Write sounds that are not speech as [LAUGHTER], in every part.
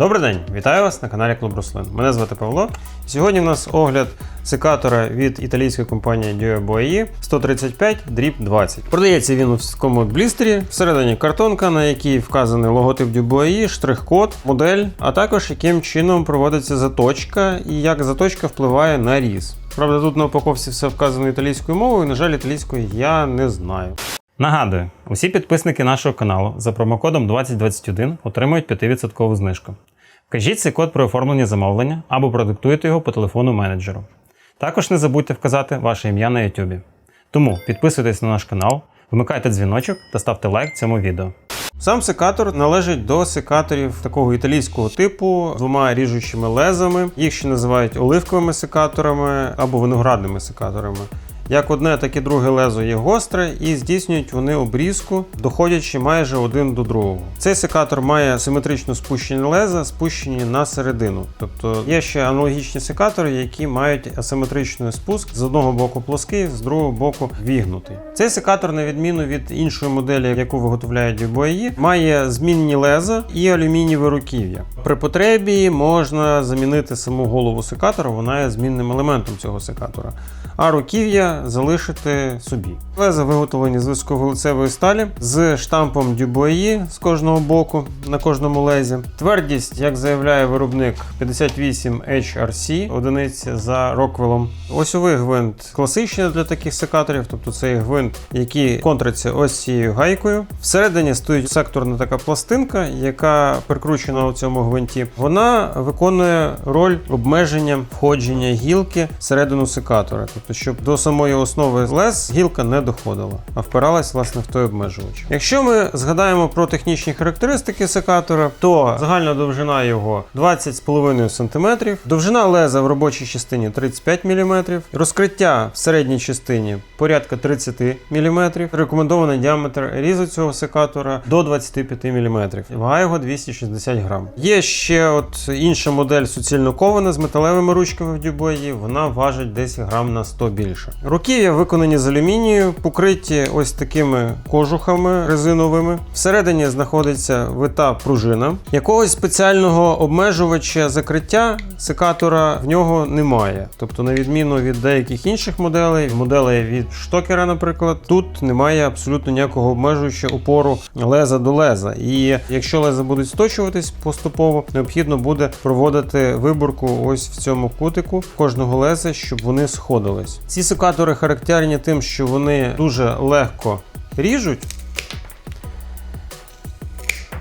Добрий день, вітаю вас на каналі Клуб Руслин. Мене звати Павло. Сьогодні в нас огляд секатора від італійської компанії Dio Boei 135 дріб 20. Продається він у такому блістері. Всередині картонка, на якій вказаний логотип Dio штрих-код, модель, а також яким чином проводиться заточка і як заточка впливає на різ. Правда, тут на упаковці все вказано італійською мовою. На жаль, італійською я не знаю. Нагадую, усі підписники нашого каналу за промокодом 2021 отримують 5% знижку. Вкажіть цей код при оформленні замовлення або продиктуйте його по телефону менеджеру. Також не забудьте вказати ваше ім'я на YouTube. Тому підписуйтесь на наш канал, вмикайте дзвіночок та ставте лайк цьому відео. Сам секатор належить до секаторів такого італійського типу з двома ріжучими лезами. Їх ще називають оливковими секаторами або виноградними секаторами. Як одне, так і друге лезо є гостре, і здійснюють вони обрізку, доходячи майже один до другого. Цей секатор має симетрично спущені леза, спущені на середину. Тобто є ще аналогічні секатори, які мають асиметричний спуск з одного боку плоский, з другого боку вігнутий. Цей секатор, на відміну від іншої моделі, яку виготовляють Boei, має змінні леза і алюмінієве руків'я. При потребі можна замінити саму голову секатора, вона є змінним елементом цього секатора. А руків'я залишити собі. Леза виготовлені з високовилицевої сталі з штампом Dubois з кожного боку на кожному лезі. Твердість, як заявляє виробник, 58 HRC, одиниця за Роквелом. Осьовий гвинт класичний для таких секаторів, тобто це гвинт, який контриться ось цією гайкою. Всередині стоїть секторна така пластинка, яка прикручена у цьому гвинті. Вона виконує роль обмеження входження гілки всередину секатора, тобто, щоб до самої основи лез гілка не доходила, а впиралась власне в той обмежувач. Якщо ми згадаємо про технічні характеристики секатора, то загальна довжина його 20,5 см, довжина леза в робочій частині 35 мм, розкриття в середній частині порядка 30 мм, рекомендований діаметр різу цього секатора до 25 мм, вага його 260 грам. Є ще от інша модель суцільно кована з металевими ручками в дюбої, вона важить десь грам на 100 більше. Руків'я виконані з алюмінію, покриті ось такими кожухами резиновими. Всередині знаходиться вита пружина. Якогось спеціального обмежувача закриття секатора в нього немає. Тобто, на відміну від деяких інших моделей, моделей від штокера, наприклад, тут немає абсолютно ніякого обмежуюча опору леза до леза. І якщо леза будуть сточуватись поступово, необхідно буде проводити виборку ось в цьому кутику кожного леза, щоб вони сходились. Ці секатори характерні тим, що вони дуже легко ріжуть.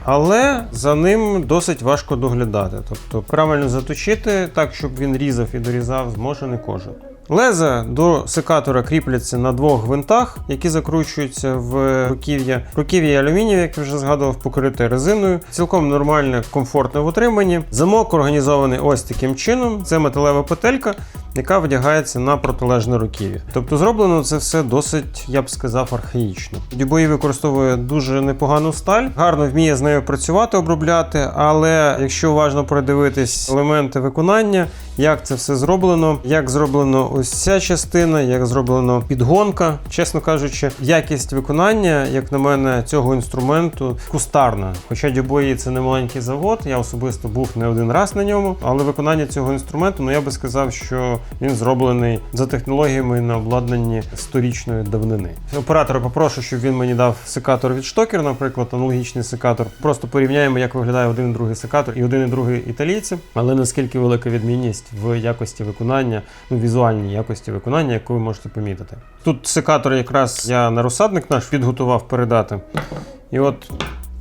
Але за ним досить важко доглядати. Тобто правильно заточити так, щоб він різав і дорізав, зможе не кожен. Леза до секатора кріпляться на двох гвинтах, які закручуються в руків'я. Руків'я алюмінієве, як я вже згадував, покрите резиною. Цілком нормальне, комфортне в утриманні. Замок організований ось таким чином. Це металева петелька, яка вдягається на протилежне руків'я. Тобто зроблено це все досить, я б сказав, архаїчно. Дюбої використовує дуже непогану сталь, гарно вміє з нею працювати, обробляти, але якщо уважно продивитись елементи виконання, як це все зроблено, як зроблено ось ця частина, як зроблено підгонка, чесно кажучи, якість виконання, як на мене, цього інструменту кустарна. Хоча Дюбої це не маленький завод, я особисто був не один раз на ньому, але виконання цього інструменту, ну я би сказав, що він зроблений за технологіями на обладнанні сторічної давнини. Оператора попрошу, щоб він мені дав секатор від штокер, наприклад, аналогічний секатор. Просто порівняємо, як виглядає один і другий секатор і один і другий італійці, але наскільки велика відмінність в якості виконання, ну візуальній якості виконання, яку ви можете помітити. Тут секатор якраз я на розсадник наш підготував передати. І от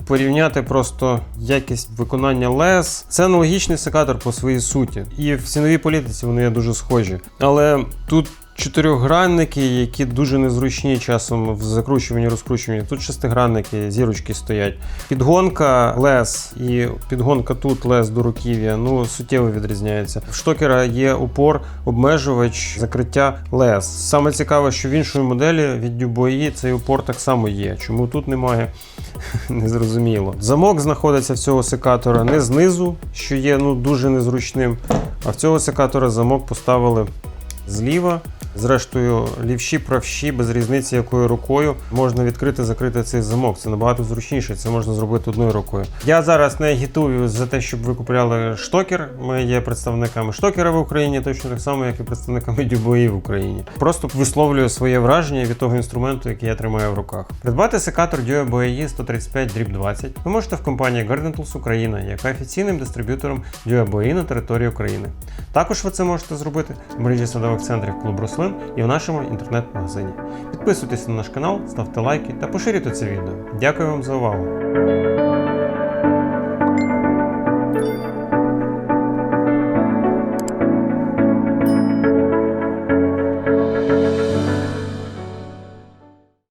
порівняти просто якість виконання лес. Це аналогічний секатор по своїй суті. І в ціновій політиці вони є дуже схожі. Але тут. Чотирьохгранники, які дуже незручні часом в закручуванні розкручуванні. Тут шестигранники, зірочки стоять. Підгонка лез і підгонка тут лез до руків'я ну суттєво відрізняється. В штокера є упор, обмежувач, закриття лез. Саме цікаве, що в іншої моделі від Dubois цей упор так само є. Чому тут немає, [LAUGHS] незрозуміло. Замок знаходиться в цього секатора не знизу, що є ну дуже незручним. А в цього секатора замок поставили зліва Зрештою, лівші, правші, без різниці якою рукою можна відкрити, закрити цей замок. Це набагато зручніше. Це можна зробити одною рукою. Я зараз не агітую за те, щоб ви купували штокер. Ми є представниками штокера в Україні, точно так само, як і представниками дюбої в Україні. Просто висловлюю своє враження від того інструменту, який я тримаю в руках. Придбати секатор Duo BAE 135 Drip 20 ви можете в компанії Garden Tools Україна, яка офіційним дистриб'ютором Duo BAE на території України. Також ви це можете зробити в мережі садових центрів Клуб Рослин і в нашому інтернет-магазині. Підписуйтесь на наш канал, ставте лайки та поширюйте це відео. Дякую вам за увагу!